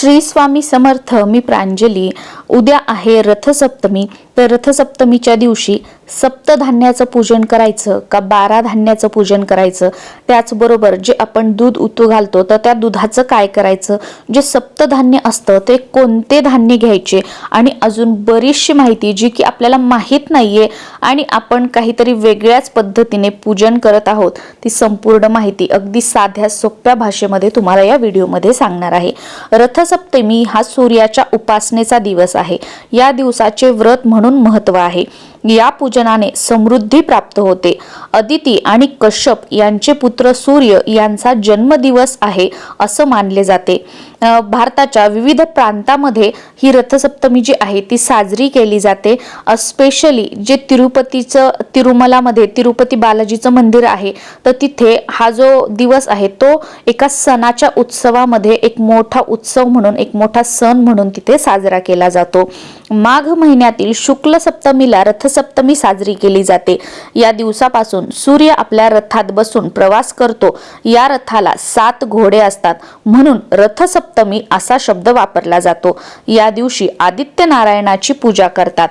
श्री स्वामी समर्थ मी प्रांजली. उद्या आहे रथसप्तमी. तर रथसप्तमीच्या दिवशी सप्तधान्याचं पूजन करायचं का बारा धान्याचं पूजन करायचं? त्याचबरोबर जे आपण दूध उतू घालतो तर त्या दुधाचं काय करायचं? जे सप्तधान्य असतं ते कोणते धान्य घ्यायचे? आणि अजून बरीचशी माहिती जी की आपल्याला माहीत नाहीये आणि आपण काहीतरी वेगळ्याच पद्धतीने पूजन करत आहोत ती संपूर्ण माहिती अगदी साध्या सोप्या भाषेमध्ये तुम्हाला या व्हिडिओमध्ये सांगणार आहे. रथसप्तमी हा सूर्याच्या उपासनेचा दिवस आहे. या दिवसाचे व्रत म्हणून महत्त्व आहे. या पूजनाने समृद्धी प्राप्त होते. अदिती आणि कश्यप यांचे पुत्र सूर्य यांचा जन्मदिवस आहे असं मानले जाते. भारताच्या विविध प्रांतामध्ये ही रथसप्तमी जी आहे ती साजरी केली जाते. स्पेशली जे तिरुपतीचं तिरुमलामध्ये तिरुपती बालाजीचं मंदिर आहे तर तिथे हा जो दिवस आहे तो एका सणाच्या उत्सवामध्ये एक मोठा उत्सव म्हणून एक मोठा सण म्हणून तिथे साजरा केला जातो. माघ महिन्यातील शुक्ल सप्तमीला रथसप्तमी साजरी केली जाते. या दिवसापासून सूर्य आपल्या रथात बसून प्रवास करतो. या रथाला सात घोडे असतात. म्हणून रथसप्तमी असा शब्द वापरला जातो. या दिवशी आदित्य नारायणाची पूजा करतात.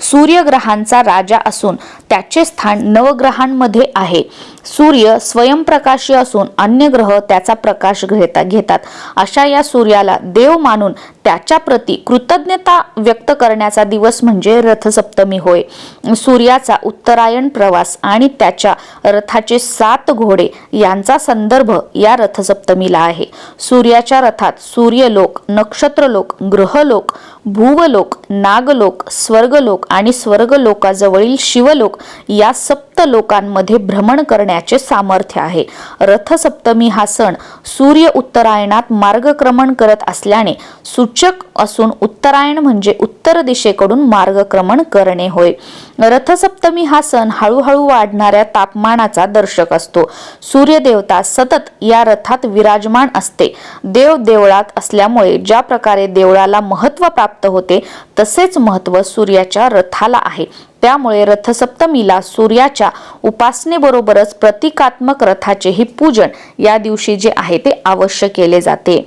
सूर्यग्रहांचा राजा असून त्याचे स्थान नवग्रहांमध्ये आहे. सूर्य स्वयंप्रकाशी असून अन्य ग्रह त्याचा प्रकाश घेता घेतात. अशा या सूर्याला देव मानून त्याच्या प्रती कृतज्ञता व्यक्त करण्याचा दिवस म्हणजे रथसप्तमी होय. सूर्याचा उत्तरायण प्रवास आणि त्याच्या रथाचे सात घोडे यांचा संदर्भ या रथसप्तमीला आहे. सूर्याच्या रथात सूर्यलोक नक्षत्रलोक ग्रहलोक भूवलोक नागलोक स्वर्गलोक आणि स्वर्गलोकाजवळील शिवलोक या सप्त लोकांमध्ये भ्रमण करण्याचे सामर्थ्य आहे. रथसप्तमी हा सण सूर्य उत्तरायणात मार्गक्रमण करत असल्याने सूचक असून उत्तरायण म्हणजे उत्तर दिशेकडून मार्गक्रमण करणे होय. रथसप्तमी हा सण हळूहळू वाढणाऱ्या तापमानाचा दर्शक असतो. सूर्यदेवता सतत या रथात विराजमान असते. देव देवळात असल्यामुळे ज्या प्रकारे देवळाला महत्त्व प्राप्त होते तसेच महत्त्व सूर्याच्या रथाला आहे. त्यामुळे रथसप्तमीला सूर्याच्या उपासनेबरोबरच प्रतिकात्मक रथाचेही पूजन या दिवशी जे आहे ते अवश्य केले जाते.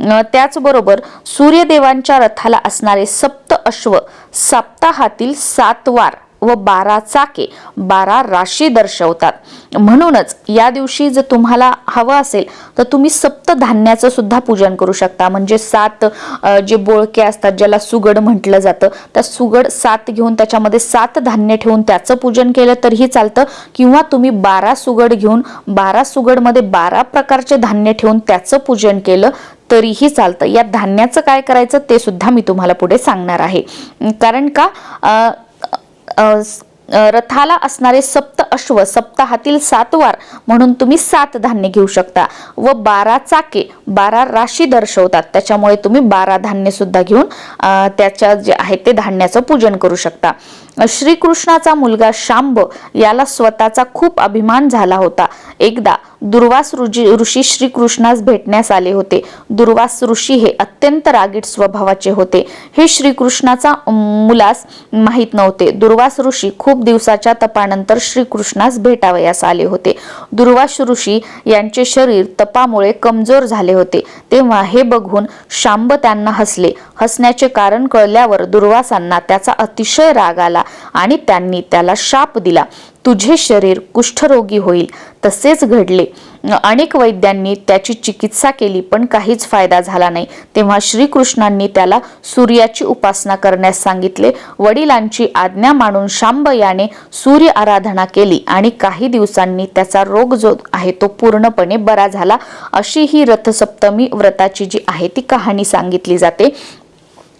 त्याचबरोबर सूर्यदेवांच्या रथाला असणारे सप्त अश्व सप्ताहातील सात वार व बारा चाके बारा राशी दर्शवतात. म्हणूनच या दिवशी जर तुम्हाला हवं असेल तर तुम्ही सप्त धान्याचं सुद्धा पूजन करू शकता. म्हणजे सात जे बोळके असतात ज्याला सुगड म्हटलं जातं त्या सुगड सात घेऊन त्याच्यामध्ये सात धान्य ठेवून त्याचं पूजन केलं तरीही चालतं. किंवा तुम्ही बारा सुगड घेऊन बारा सुगडमध्ये बारा प्रकारचे धान्य ठेवून त्याचं पूजन केलं तरीही चालतं. या धान्याचं काय करायचं ते सुद्धा मी तुम्हाला पुढे सांगणार आहे. कारण का? रथाला असणारे सप्त अश्व सप्ताहातील सात वार म्हणून तुम्ही सात धान्य घेऊ शकता व बारा चाके बारा राशी दर्शवतात. त्याच्यामुळे तुम्ही बारा धान्य सुद्धा घेऊन त्याच्या जे आहे ते धान्याचं पूजन करू शकता. श्रीकृष्णाचा मुलगा शांब याला स्वतःचा खूप अभिमान झाला होता. एकदा दुर्वास ऋषी ऋषी श्रीकृष्णास भेटण्यास आले होते. दुर्वास ऋषी हे अत्यंत रागीट स्वभावाचे होते. हे श्रीकृष्णाचा मुलास माहीत नव्हते. दुर्वास ऋषी खूप दिवसाच्या तपानंतर श्रीकृष्णास भेटावयास आले होते. दुर्वास ऋषी यांचे शरीर तपामुळे कमजोर झाले होते. तेव्हा हे बघून शांब त्यांना हसले. हसण्याचे कारण कळल्यावर दुर्वासांना त्याचा अतिशय राग आला. आणि त्यांनी त्याला शाप दिला. तुझे शरीर कुष्ठरोगी होईल. तसेच घडले. अनेक वैद्यांनी त्याची चिकित्सा केली पण काहीच फायदा झाला नाही. तेव्हा श्रीकृष्णांनी त्याला सूर्याची उपासना करण्यास सांगितले. वडिलांची आज्ञा मानून शांब याने सूर्य आराधना केली आणि काही दिवसांनी त्याचा रोग जो आहे तो पूर्णपणे बरा झाला. अशी ही रथसप्तमी व्रताची जी आहे ती कहाणी सांगितली जाते.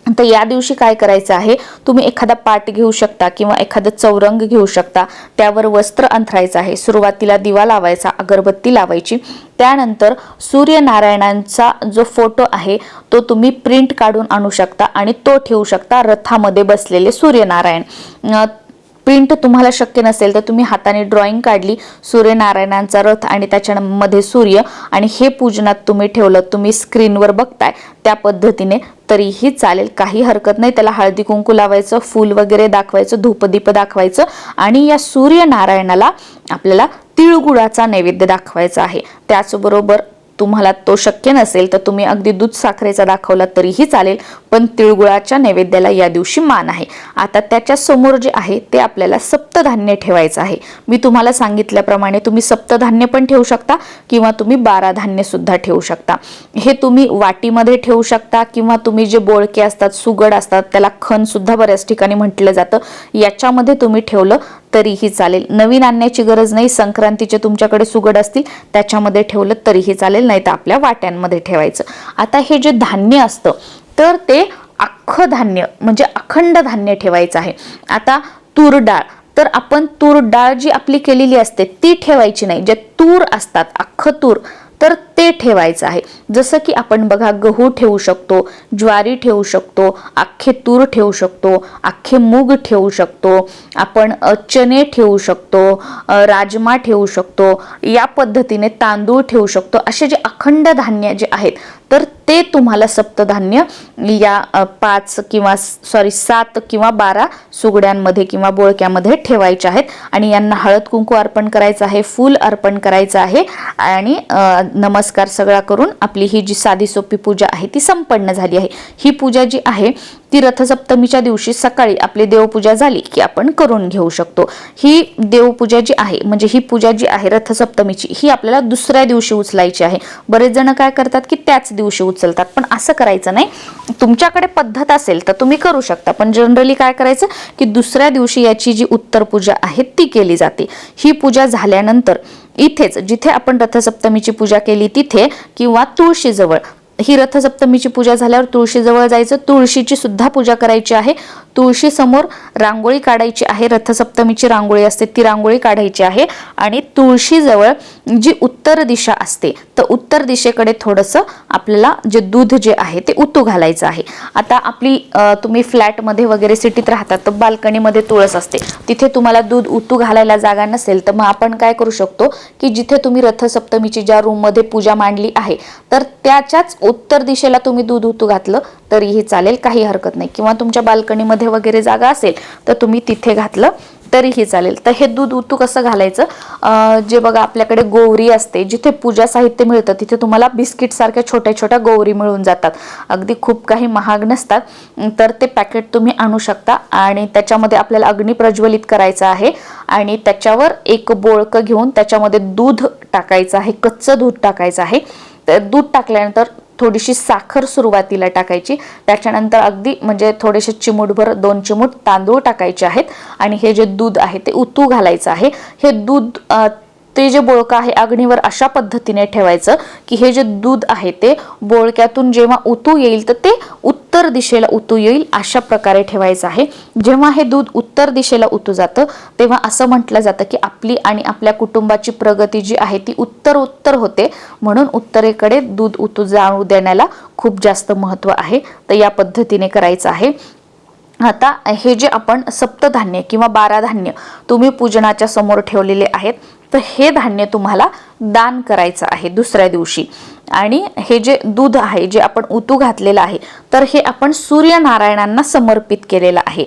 तर या दिवशी काय करायचं आहे? तुम्ही एखादा पाट घेऊ शकता किंवा एखादं चौरंग घेऊ शकता. त्यावर वस्त्र अंथरायचं आहे. सुरुवातीला दिवा लावायचा अगरबत्ती लावायची. त्यानंतर सूर्यनारायणांचा जो फोटो आहे तो तुम्ही प्रिंट काढून आणू शकता आणि तो ठेवू शकता रथामध्ये बसलेले सूर्यनारायण. प्रिंट तुम्हाला शक्य नसेल तर तुम्ही हाताने ड्रॉइंग काढली सूर्यनारायणांचा रथ आणि त्याच्यामध्ये सूर्य आणि हे पूजनात तुम्ही ठेवलं तुम्ही स्क्रीनवर बघताय. त्या पद्धतीने तरीही चालेल. काही हरकत नाही. त्याला हळदी कुंकू लावायचं फूल वगैरे दाखवायचं धूपदीप दाखवायचं आणि या सूर्यनारायणाला आपल्याला तिळगुळाचा नैवेद्य दाखवायचा आहे. त्याचबरोबर तुम्हाला तो शक्य नसेल तर तुम्ही अगदी दूध साखरेचा दाखवला तरीही चालेल पण तिळगुळाच्या नैवेद्याला या दिवशी मान आहे. आता त्याच्यासमोर जे आहे ते आपल्याला सप्तधान्य ठेवायचं आहे. मी तुम्हाला सांगितल्याप्रमाणे तुम्ही सप्तधान्य पण ठेवू शकता किंवा तुम्ही बारा धान्य सुद्धा ठेवू शकता. हे तुम्ही वाटीमध्ये ठेवू शकता किंवा तुम्ही जे बोळके असतात सुगड असतात त्याला खण सुद्धा बऱ्याच ठिकाणी म्हटलं जातं. याच्यामध्ये तुम्ही ठेवलं तरीही चालेल. नवीन आणण्याची गरज नाही संक्रांतीचे तुमच्याकडे सुगड असतील त्याच्यामध्ये ठेवलं तरीही चालेल नाही तर आपल्या वाट्यांमध्ये ठेवायचं. आता हे जे धान्य असतं तर ते अख्खं धान्य म्हणजे अखंड धान्य ठेवायचं आहे. आता तूर डाळ तर आपण तूर डाळ जी आपली केलेली असते ती ठेवायची नाही. जे तूर असतात अख्खं तूर तर ते ठेवायचं आहे. जसं की आपण बघा गहू ठेवू शकतो ज्वारी ठेवू शकतो अख्खे तूर ठेवू शकतो अख्खे मूग ठेवू शकतो आपण चणे ठेवू शकतो राजमा ठेवू शकतो या पद्धतीने तांदूळ ठेवू शकतो असे जे अखंड धान्य जे आहेत तर ते तुम्हाला सप्तधान्य या पाच किंवा सॉरी सात किंवा बारा सुगड्यांमध्ये किंवा बोळक्यामध्ये ठेवायचे आहेत. आणि यांना हळद कुंकू अर्पण करायचं आहे फूल अर्पण करायचं आहे. आणि नमस्कार नमस्कार सगळा करून आपली ही जी साधी सोपी पूजा आहे ती संपन्न झाली आहे. ही पूजा जी आहे ती रथसप्तमीच्या दिवशी सकाळी आपली देवपूजा झाली की आपण करून घेऊ शकतो. ही देवपूजा जी आहे म्हणजे ही पूजा जी आहे रथसप्तमीची ही आपल्याला दुसऱ्या दिवशी उचलायची आहे. बरेच जण काय करतात की त्याच दिवशी उचलतात पण असं करायचं नाही. तुमच्याकडे पद्धत असेल तर तुम्ही करू शकता पण जनरली काय करायचं की दुसऱ्या दिवशी याची जी उत्तर पूजा आहे ती केली जाते. ही पूजा झाल्यानंतर इथेच जिथे आपण रथसप्तमीची पूजा केली तिथे किंवा तुळशीजवळ ही रथसप्तमीची पूजा झाल्यावर तुळशीजवळ जायचं. तुळशीची सुद्धा पूजा करायची आहे. तुळशी समोर रांगोळी काढायची आहे. रथसप्तमीची रांगोळी असते ती रांगोळी काढायची आहे. आणि तुळशीजवळ जी उत्तर दिशा असते तर उत्तर दिशेकडे थोडंसं आपल्याला जे दूध जे आहे ते उतू घालायचं आहे. आता आपली तुम्ही फ्लॅटमध्ये वगैरे सिटीत राहतात तर बाल्कनीमध्ये तुळस असते. तिथे तुम्हाला दूध उतू घालायला जागा नसेल तर मग आपण काय करू शकतो की जिथे तुम्ही रथसप्तमीची ज्या रूममध्ये पूजा मांडली आहे तर त्याच्याच उत्तर दिशेला तुम्ही दूध उतू घातलं तरीही चालेल काही हरकत नाही. किंवा तुमच्या बाल्कनीमध्ये वगैरे जागा असेल तर तुम्ही तिथे घातलं तरीही चालेल. तर हे दूध उतू कसं घालायचं? जे बघा आपल्याकडे गोवरी असते जिथे पूजा साहित्य मिळतं तिथे तुम्हाला बिस्किट सारख्या छोट्या छोट्या गोवरी मिळून जातात. अगदी खूप काही महाग नसतात तर ते पॅकेट तुम्ही आणू शकता आणि त्याच्यामध्ये आपल्याला अग्नी प्रज्वलित करायचं आहे आणि त्याच्यावर एक बोळकं घेऊन त्याच्यामध्ये दूध टाकायचं आहे कच्चं दूध टाकायचं आहे. तर दूध टाकल्यानंतर थोडीशी साखर सुरुवातीला टाकायची. त्याच्यानंतर अगदी म्हणजे थोडेसे चिमूटभर दोन चिमूट तांदूळ टाकायचे आहेत. आणि हे जे दूध आहे ते उतू घालायचं आहे. हे दूध ते जे बोळकं आहे अग्नीवर अशा पद्धतीने ठेवायचं की हे जे दूध आहे ते बोळक्यातून जेव्हा उतू येईल तर ते उत्तर दिशेला उतू येईल अशा प्रकारे ठेवायचं आहे. जेव्हा हे दूध उत्तर दिशेला उतू जातं तेव्हा असं म्हटलं जातं की आपली आणि आपल्या कुटुंबाची प्रगती जी आहे ती उत्तर उत्तर होते. म्हणून उत्तरेकडे दूध उतू जाऊ देण्याला खूप जास्त महत्त्व आहे. तर या पद्धतीने करायचं आहे. आता हे जे आपण सप्तधान्य किंवा बारा धान्य तुम्ही पूजनाच्या समोर ठेवलेले आहेत तर हे धान्य तुम्हाला दान करायचं आहे दुसऱ्या दिवशी. आणि हे जे दूध आहे जे आपण उतू घातलेलं आहे तर हे आपण सूर्यनारायणांना समर्पित केलेलं आहे.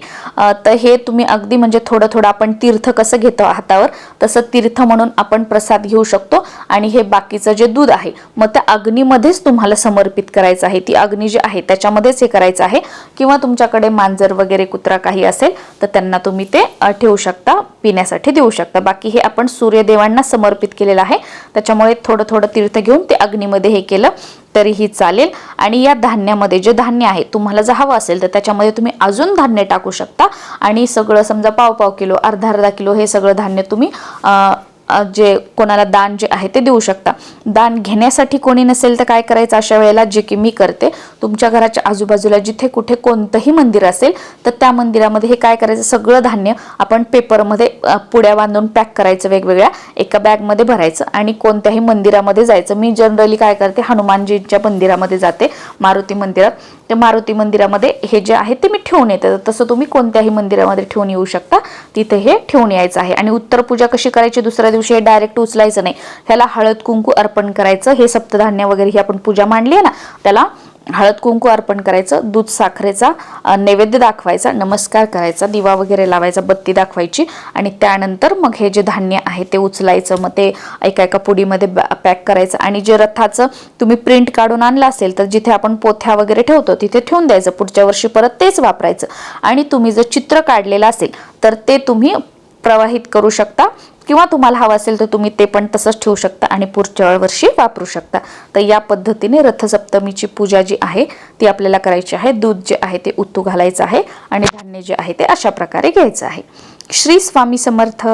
तर हे तुम्ही अगदी म्हणजे थोडं थोडं आपण तीर्थ कसं घेतो हातावर तसं तीर्थ म्हणून आपण प्रसाद घेऊ शकतो. आणि हे बाकीचं जे दूध आहे मग त्या अग्नीमध्येच तुम्हाला समर्पित करायचं आहे. ती अग्नी जी आहे त्याच्यामध्येच हे करायचं आहे. किंवा तुमच्याकडे मांजर वगैरे कुत्रा काही असेल तर त्यांना तुम्ही ते ठेवू शकता पिण्यासाठी देऊ शकता. बाकी हे आपण सूर्यदेवांना समर्पित केलेलं आहे. त्याच्यामुळे थोडं थोडं तीर्थ घेऊन ते अग्नीमध्ये हे केलं तरीही चालेल. आणि या धान्यामध्ये जे धान्य आहे तुम्हाला जर हवं असेल तर त्याच्यामध्ये तुम्ही अजून धान्य टाकू शकता. आणि सगळं समजा पाव पाव किलो अर्धा अर्धा किलो हे सगळं धान्य तुम्ही जे कोणाला दान जे आहे ते देऊ शकता. दान घेण्यासाठी कोणी नसेल तर काय करायचं अशा वेळेला? जे की मी करते. तुमच्या घराच्या आजूबाजूला जिथे कुठे कोणतंही मंदिर असेल तर त्या मंदिरामध्ये हे काय करायचं? सगळं धान्य आपण पेपरमध्ये पुड्या बांधून पॅक करायचं वेगवेगळ्या. एका बॅगमध्ये भरायचं आणि कोणत्याही मंदिरामध्ये जायचं. मी जनरली काय करते? हनुमानजींच्या मंदिरामध्ये जाते मारुती मंदिरात. ते मारुती मंदिरामध्ये हे जे आहे ते मी ठेवून येते. तसं तुम्ही कोणत्याही मंदिरामध्ये ठेवून येऊ शकता. तिथे हे ठेवून यायचं आहे. आणि उत्तर पूजा कशी करायची? दुसऱ्या दिवशी हे डायरेक्ट उचलायचं नाही. ह्याला हळद कुंकू अर्पण करायचं. हे सप्तधान्य वगैरे ही आपण पूजा मांडली आहे ना त्याला हळद कुंकू अर्पण करायचं दूध साखरेचा नैवेद्य दाखवायचा नमस्कार करायचा दिवा वगैरे लावायचा बत्ती दाखवायची आणि त्यानंतर मग हे जे धान्य आहे ते उचलायचं. मग ते एका एका पुडीमध्ये पॅक करायचं आणि जे रथाचं तुम्ही प्रिंट काढून आणलं असेल तर जिथे आपण पोथ्या वगैरे ठेवतो तिथे ठेवून द्यायचं. पुढच्या वर्षी परत तेच वापरायचं. आणि तुम्ही जर चित्र काढलेलं असेल तर ते तुम्ही प्रवाहित करू शकता किंवा तुम्हाला हवं असेल तर तुम्ही ते पण तसंच ठेवू शकता आणि पुढच्या वर्षी वापरू शकता. तर या पद्धतीने रथसप्तमीची पूजा जी आहे ती आपल्याला करायची आहे. दूध जे आहे ते उत्तू घालायचं आहे आणि धान्य जे आहे ते अशा प्रकारे घ्यायचं आहे. श्री स्वामी समर्थ.